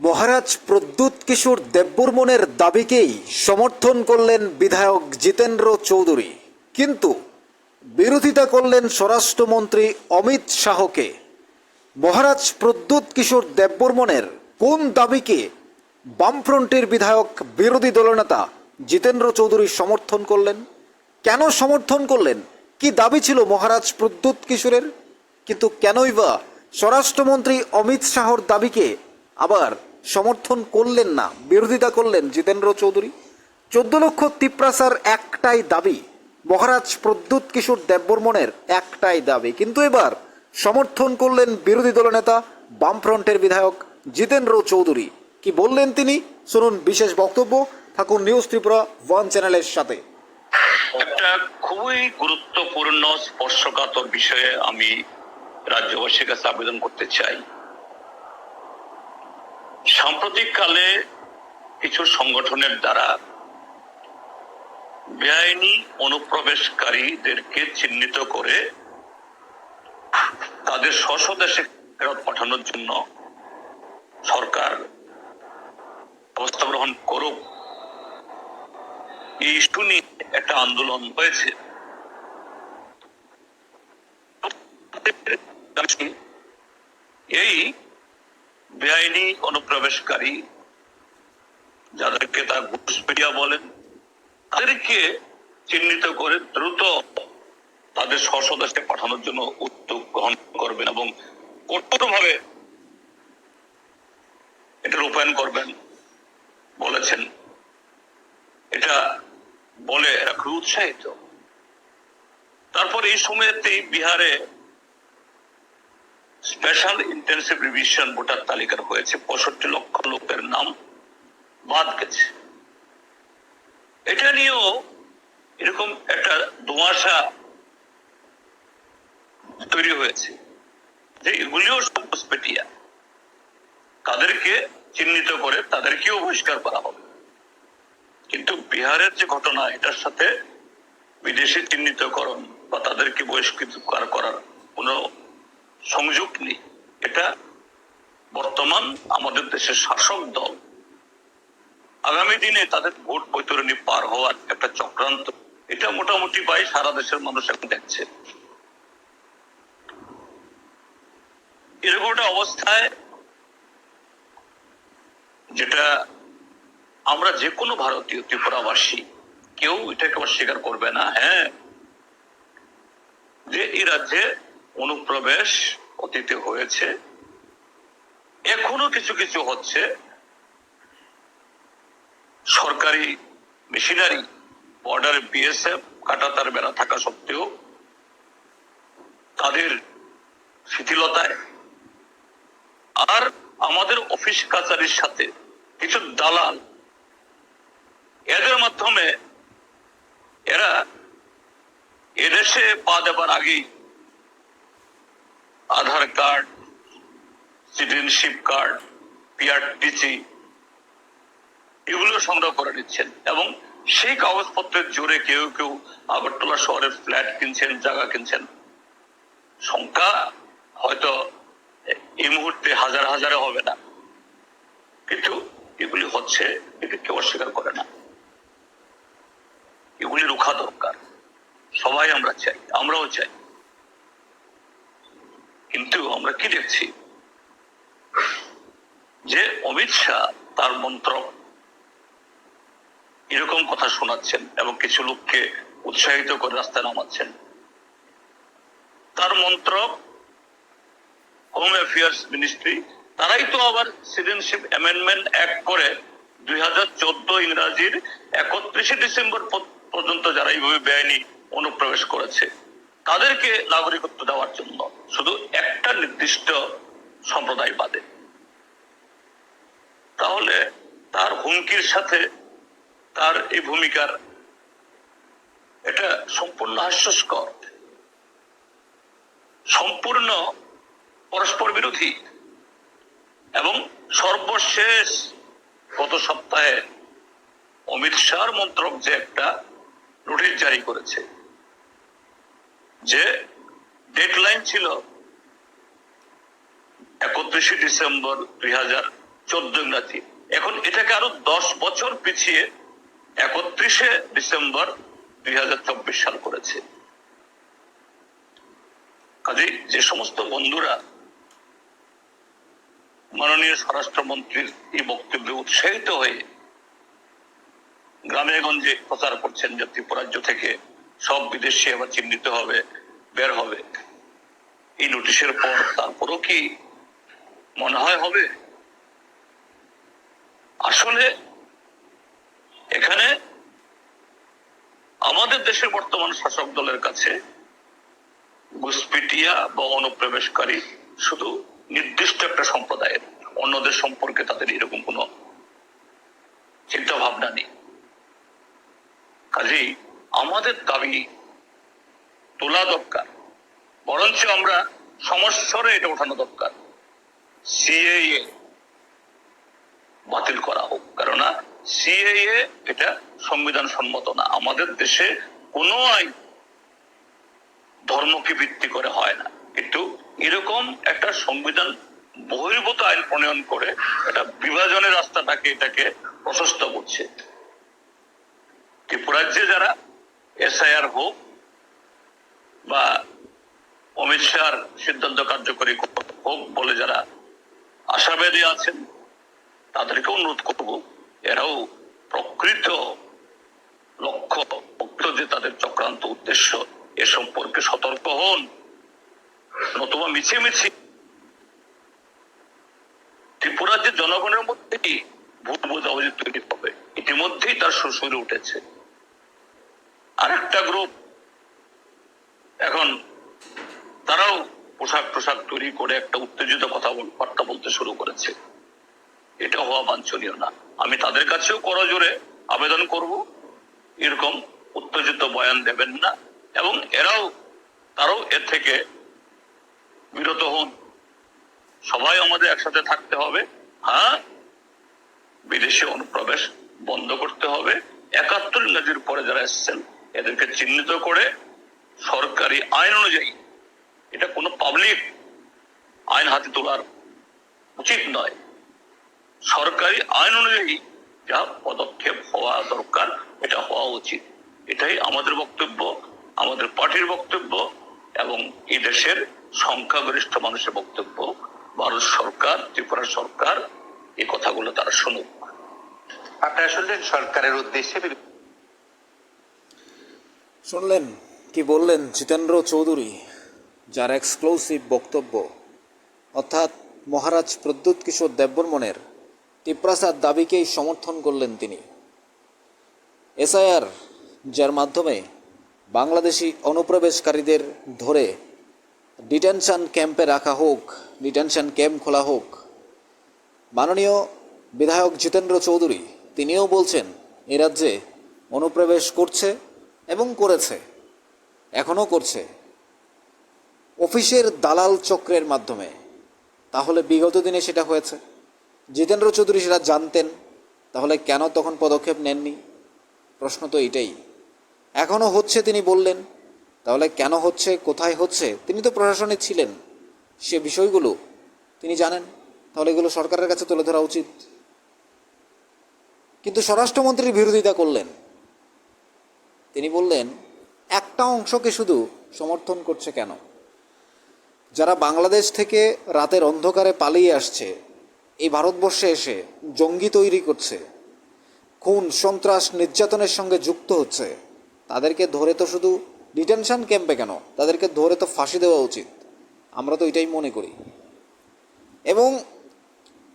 মহারাজ প্রদ্যুৎ কিশোর দেববর্মনের দাবিকেই সমর্থন করলেন বিধায়ক জিতেন্দ্র চৌধুরী। কিন্তু বিরোধিতা করলেন স্বরাষ্ট্রমন্ত্রী অমিত শাহকে। মহারাজ প্রদ্যুৎ কিশোর দেববর্মনের কোন দাবিকে বামফ্রন্টের বিধায়ক বিরোধী দলনেতা জিতেন্দ্র চৌধুরী সমর্থন করলেন? কেন সমর্থন করলেন? কি দাবি ছিল মহারাজ প্রদ্যুৎ কিশোরের? কিন্তু কেনই বা স্বরাষ্ট্রমন্ত্রী অমিত শাহর দাবিকে আবার সমর্থন করলেন না, বিরোধিতা করলেন জিতেন্দ্র চৌধুরী। চোদ্দ লক্ষ তিপ্রাসার একটাই দাবি, মহারাজ প্রদ্যুৎ কিশোর দেববর্মনের একটাই দাবি। কিন্তু এবার সমর্থন করলেন বিরোধী দলনেতা বামফ্রন্টের বিধায়ক জিতেন্দ্র চৌধুরী। কি বললেন তিনি? শুনুন বিশেষ বক্তব্য, থাকুন নিউজ ত্রিপুরা ওয়ান চ্যানেলের সাথে। একটা খুবই গুরুত্বপূর্ণ স্পর্শকাতর বিষয়ে আমি রাজ্যবাসীর কাছে আবেদন করতে চাই। সাম্প্রতিক কালে কিছু সংগঠনের দ্বারা বেআইনি অনুপ্রবেশকারীদেরকে চিহ্নিত করে তাদের স্ব দেশে ফেরত পাঠানোর জন্য সরকার ব্যবস্থা গ্রহণ করুক। এই ইস্যু নিয়ে একটা আন্দোলন হয়েছে। এই বেআইনি অনুপ্রবেশকারী, যাদেরকে তার ঘুষপেটিয়া বলেন, তাদেরকে চিহ্নিত করে দ্রুত তাদের স্বদেশে পাঠানোর জন্য উদ্যোগ গ্রহণ করবেন এবং কঠোরভাবে এটা রূপায়ণ করবেন বলেছেন। এটা বলে এরা খুব উৎসাহিত। তারপর এই সময়তেই বিহারে স্পেশাল ইন্টেন্সিভ রিভিশন ভোটার তালিকার হয়েছে পঁয়ষট্টি লক্ষ লোকের নাম বাদ গেছে। এটা নিয়েও এরকম একটা ধোঁয়াশা তৈরি হয়েছে যে এগুলিও সবসপেটিয়া তাদেরকে চিহ্নিত করে তাদেরকেও বহিষ্কার করা হবে। কিন্তু বিহারের যে ঘটনা, এটার সাথে বিদেশি চিহ্নিতকরণ বা তাদেরকে বহিষ্কৃত করার কোনো সংযোগ নেই। এটা বর্তমান আমাদের দেশের শাসক দল। আগামী দিনে তাদের ভোট বৈতরণী পার হওয়ার একটা চক্রান্ত। এটা মোটামুটি পাই সারা দেশের মানুষ এখন দেখছে। এরকম একটা অবস্থায় যেটা আমরা যে কোনো ভারতীয় ত্রিপুরাবাসী, কেউ এটাকে অস্বীকার করবে না হ্যাঁ যে এই রাজ্যে অনুপ্রবেশ অতীতে হয়েছে। এখনও কিছু কিছু হচ্ছে। সরকারি মেশিনারি বর্ডার বিএসএফ কাটাতার বেড়া থাকা সত্ত্বেও তাদের শিথিলতায় আর আমাদের অফিস কাছারির সাথে কিছু দালাল, এদের মাধ্যমে এরা এদেশে পা দেবার আগেই Aadhaar card, citizenship card, PRTC, এগুলো সংগ্রহ করে নিচ্ছেন। এবং সেই কাগজপত্রের জোরে কেউ কেউ আগরতলা শহরের ফ্ল্যাট কিনছেন, জায়গা কিনছেন। সংখ্যা হয়তো এই মুহূর্তে হাজার হাজারে হবে না। কিন্তু এগুলি হচ্ছে এটা কেউ অস্বীকার করে না। এগুলি রুখা দরকার। সবাই আমরা চাই, আমরাও চাই। কিন্তু আমরা কি দেখছি? যে অমিত শাহ তার মন্ত্র এরকম কথা শোনাচ্ছেন এবং কিছু লোককে উৎসাহিত করে রাস্তায় নামাচ্ছেন। তার মন্ত্রক হোম অ্যাফেয়ার্স মিনিস্ট্রি তারাই তো আবার সিটিজেনশিপ অ্যামেন্ডমেন্ট অ্যাক্ট করে দুই হাজার চোদ্দ ইংরাজির একত্রিশে ডিসেম্বর পর্যন্ত যারা এইভাবে বেআইনি অনুপ্রবেশ করেছে। তাদেরকে নাগরিকত্ব দেওয়ার জন্য শুধু একটা নির্দিষ্ট সম্প্রদায় বাদে। তাহলে তার হুমকির সাথে তার এই ভূমিকার এটা সম্পূর্ণ হাস্যস্কর। সম্পূর্ণ পরস্পর বিরোধী এবং সর্বশেষ গত সপ্তাহে অমিত শাহর মন্ত্রক যে একটা নোটিশ জারি করেছে যে ডেডলাইন ছিল একত্রিশে ডিসেম্বর দুই হাজার চোদ্দ ইংরাজি এখন এটাকে আরও দশ বছর পিছিয়ে একত্রিশে ডিসেম্বর দুই সাল করেছে। কাজে যে সমস্ত বন্ধুরা মাননীয় স্বরাষ্ট্রমন্ত্রীর এই বক্তব্যে উৎসাহিত হয়ে গ্রামে গঞ্জে প্রচার করছেন যে ত্রিপুরাজ্য থেকে সব বিদেশি আবার চিহ্নিত হবে, বের হবে। এই নোটিশের পর তারপরও কি মনে হয় হবে? আসলে এখানে আমাদের দেশের বর্তমান শাসক দলের কাছে ঘুষপিটিয়া বা অনুপ্রবেশকারী শুধু নির্দিষ্ট একটা সম্প্রদায়ের, অন্যদের সম্পর্কে তাদের এরকম কোনো চিন্তা ভাবনা নেই। কাজেই আমাদের দাবি তোলা দরকার, বরঞ্চ আমরা সমস্যারে এটা ওঠানো দরকার। সিএএ বাতিল করা হোক, কেননা সিএএ এটা সংবিধান সম্মত না। আমাদের দেশে কোনো আইন ধর্মকে ভিত্তি করে হয় না। কিন্তু এরকম একটা সংবিধান বহির্ভূত আইন প্রণয়ন করে এটা বিভাজনের রাস্তাটাকে এটাকে প্রশস্ত করছে। ত্রিপুরাজ্যে যারা এসআইআর হোক বা অমিত শাহর সিদ্ধান্ত কার্যকরী হোক বলে যারা আশাবাদী আছেন, তাদেরকে অনুরোধ করব, এরাও প্রকৃত লক্ষ্য প্রকৃত যে তাদের চক্রান্ত উদ্দেশ্য এ সম্পর্কে সতর্ক হন। নতুবা মিছিমিছি ত্রিপুরার যে জনগণের মধ্যেই ভুল বোঝাবুঝি তৈরি হবে, ইতিমধ্যেই তার শ্বশুরে উঠেছে। আরেকটা গ্রুপ এখন তারাও পোশাক টোশাক তৈরি করে একটা উত্তেজিত কথা বার্তা বলতে শুরু করেছে। এটা হওয়া বাঞ্ছনীয় না। আমি তাদের কাছেও করজোরে আবেদন করব। এরকম উত্তেজিত বয়ান দেবেন না। এবং এরাও, তারাও এর থেকে বিরত হন। সবাই আমাদের একসাথে থাকতে হবে। হ্যাঁ? বিদেশি অনুপ্রবেশ বন্ধ করতে হবে। একাত্তর ইংরাজির পরে যারা এসছেন এদেরকে চিহ্নিত করে সরকারি আইন অনুযায়ী, এটা কোনো পাবলিক আইন হাতে তোলার উচিত নয়। সরকারি আইন অনুযায়ী যা পদক্ষেপ হওয়া দরকার, এটা হওয়া উচিত। এটাই আমাদের বক্তব্য, আমাদের পার্টির বক্তব্য এবং এই দেশের সংখ্যাগরিষ্ঠ মানুষের বক্তব্য। ভারত সরকার, ত্রিপুরা সরকার, এই কথাগুলো তারা শুনুক। আপনারা শুনলেন সরকারের উদ্দেশ্যে শুনলেন কি বললেন জিতেন্দ্র চৌধুরী, যার এক্সক্লুসিভ বক্তব্য? অর্থাৎ মহারাজ প্রদ্যুৎ কিশোর দেববর্মনের টিপ্রাসার দাবিকেই সমর্থন করলেন তিনি। এসআইআর, যার মাধ্যমে বাংলাদেশি অনুপ্রবেশকারীদের ধরে ডিটেনশন ক্যাম্পে রাখা হোক, ডিটেনশন ক্যাম্প খোলা হোক, মাননীয় বিধায়ক জিতেন্দ্র চৌধুরী, তিনিও বলছেন, এ রাজ্যে অনুপ্রবেশ করছে এবং করেছে এখনও করছে। অফিসের দালাল চক্রের মাধ্যমে। তাহলে বিগত দিনে সেটা হয়েছে। জিতেন্দ্র চৌধুরী সেটা জানতেন, তাহলে কেন তখন পদক্ষেপ নেননি? প্রশ্ন তো এটাই। এখনও হচ্ছে তিনি বললেন, তাহলে কেন হচ্ছে, কোথায় হচ্ছে? তিনি তো প্রশাসনে ছিলেন। সে বিষয়গুলো তিনি জানেন, তাহলে এগুলো সরকারের কাছে তুলে ধরা উচিত। কিন্তু স্বরাষ্ট্রমন্ত্রীর বিরোধিতা করলেন। তিনি বললেন, একটা অংশকে শুধু সমর্থন করছে কেন? যারা বাংলাদেশ থেকে রাতের অন্ধকারে পালিয়ে আসছে, এই ভারতবর্ষে এসে জঙ্গি তৈরি করছে, খুন, সন্ত্রাস, নির্যাতনের সঙ্গে যুক্ত হচ্ছে, তাদেরকে ধরে তো শুধু ডিটেনশন ক্যাম্পে কেন? তাদেরকে ধরে তো ফাঁসি দেওয়া উচিত। আমরা তো এটাই মনে করি। এবং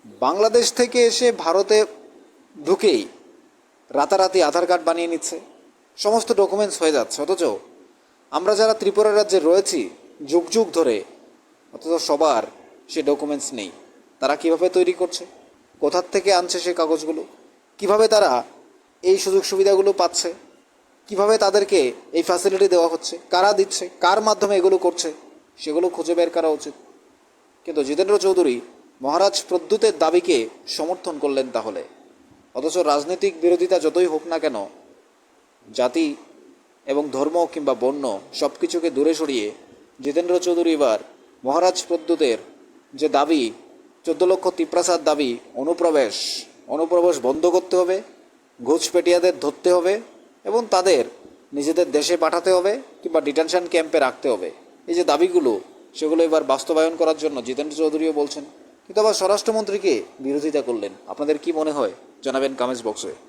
বাংলাদেশ থেকে এসে ভারতে ঢুকেই রাতারাতি আধার কার্ড বানিয়ে নিচ্ছে। সমস্ত ডকুমেন্টস হয়ে যাচ্ছে। অথচ আমরা যারা ত্রিপুরা রাজ্যে রয়েছি, যুগ যুগ ধরে, অথচ সবার সে ডকুমেন্টস নেই। তারা কীভাবে তৈরি করছে? কোথার থেকে আনছে সে কাগজগুলো? কীভাবে তারা এই সুযোগ সুবিধাগুলো পাচ্ছে? কীভাবে তাদেরকে এই ফ্যাসিলিটি দেওয়া হচ্ছে? কারা দিচ্ছে? কার মাধ্যমে এগুলো করছে? সেগুলো খুঁজে বের করা উচিত। কিন্তু জিতেন্দ্র চৌধুরী মহারাজ প্রদ্যুতের দাবিকে সমর্থন করলেন তাহলে। অথচ রাজনৈতিক বিরোধিতা যতই হোক না কেন জাতি এবং ধর্ম কিংবা বর্ণ সব কিছুকে দূরে সরিয়ে জিতেন্দ্র চৌধুরী এবার মহারাজ প্রদ্যুতের যে দাবি, চোদ্দ লক্ষ তিপ্রাসার দাবি, অনুপ্রবেশ অনুপ্রবেশ বন্ধ করতে হবে, ঘুষপেটিয়াদের ধরতে হবে এবং তাদের নিজেদের দেশে পাঠাতে হবে কিংবা ডিটেনশন ক্যাম্পে রাখতে হবে। এই যে দাবিগুলো, সেগুলো এবার বাস্তবায়ন করার জন্য জিতেন্দ্র চৌধুরীও বলছেন। কিন্তু আবার স্বরাষ্ট্রমন্ত্রীকে বিরোধিতা করলেন? আপনাদের কি মনে হয়? জানাবেন কমেন্টস বক্সে।